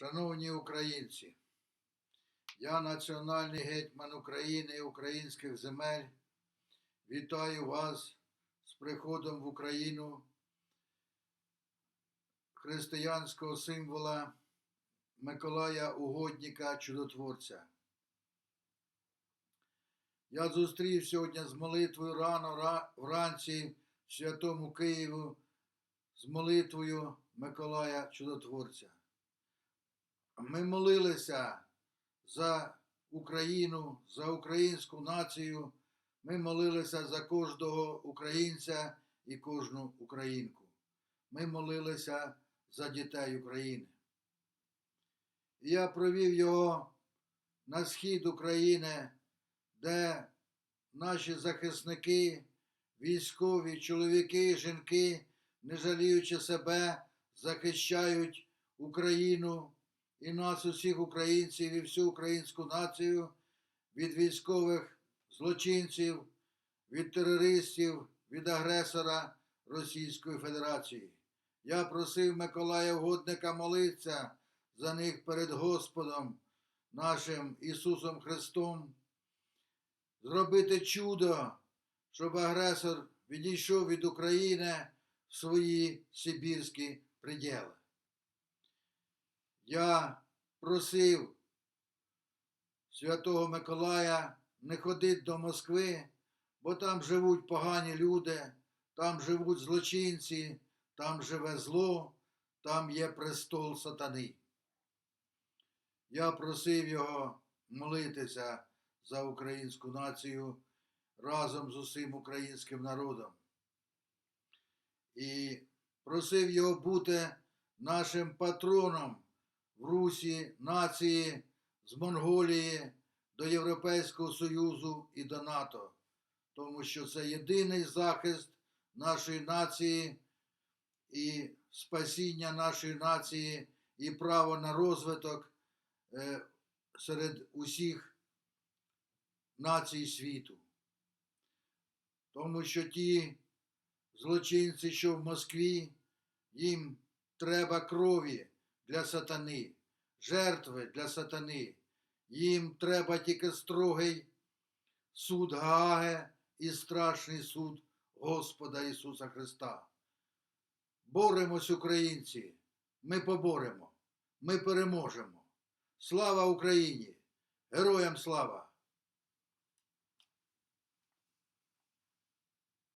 Шановні українці, я національний гетьман України і українських земель. Вітаю вас з приходом в Україну християнського символа Миколая Угодника Чудотворця. Я зустрів сьогодні з молитвою рано вранці в Святому Києву з молитвою Миколая Чудотворця. Ми молилися за Україну, за українську націю. Ми молилися за кожного українця і кожну українку. Ми молилися за дітей України. Я провів його на схід України, де наші захисники, військові, чоловіки, жінки, не жаліючи себе, захищають Україну і нас, усіх українців, і всю українську націю від військових злочинців, від терористів, від агресора Російської Федерації. Я просив Миколая Угодника молитися за них перед Господом нашим Ісусом Христом, зробити чудо, щоб агресор відійшов від України в свої сибірські приділи. Я просив Святого Миколая не ходити до Москви, бо там живуть погані люди, там живуть злочинці, там живе зло, там є престол сатани. Я просив його молитися за українську націю разом з усім українським народом. І просив його бути нашим патроном в Русі, нації, з Монголії до Європейського Союзу і до НАТО, тому що це єдиний захист нашої нації і спасіння нашої нації і право на розвиток е, серед усіх націй світу. Тому що ті злочинці, що в Москві, їм треба крові для сатани, жертви для сатани. Їм треба тільки строгий суд Гааге і страшний суд Господа Ісуса Христа. Боремось, українці, ми поборемо, ми переможемо. Слава Україні! Героям слава!